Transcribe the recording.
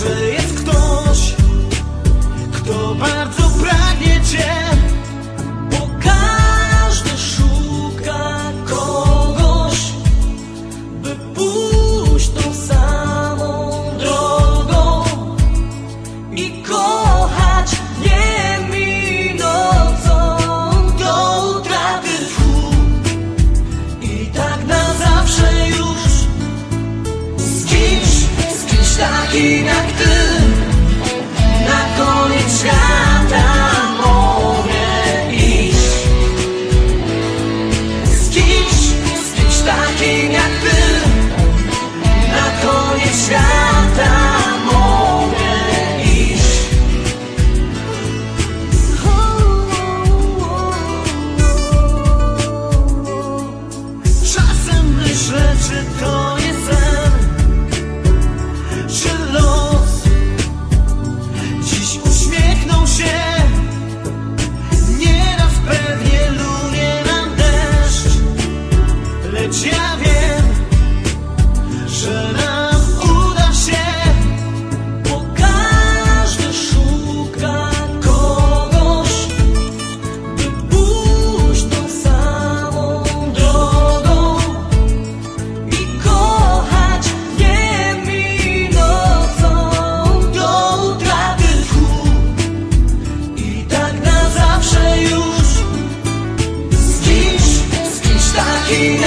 Australia. taki jak ty Na koniec świata mogę iść. Z kimś, z kimś takim jak ty Na koniec świata. być ja wiem, że nam uda się, bo każdy szuka kogoś, by pójść tą samą drogą i kochać nie minocą do utraty i tak na zawsze już z kimś, z kimś takim.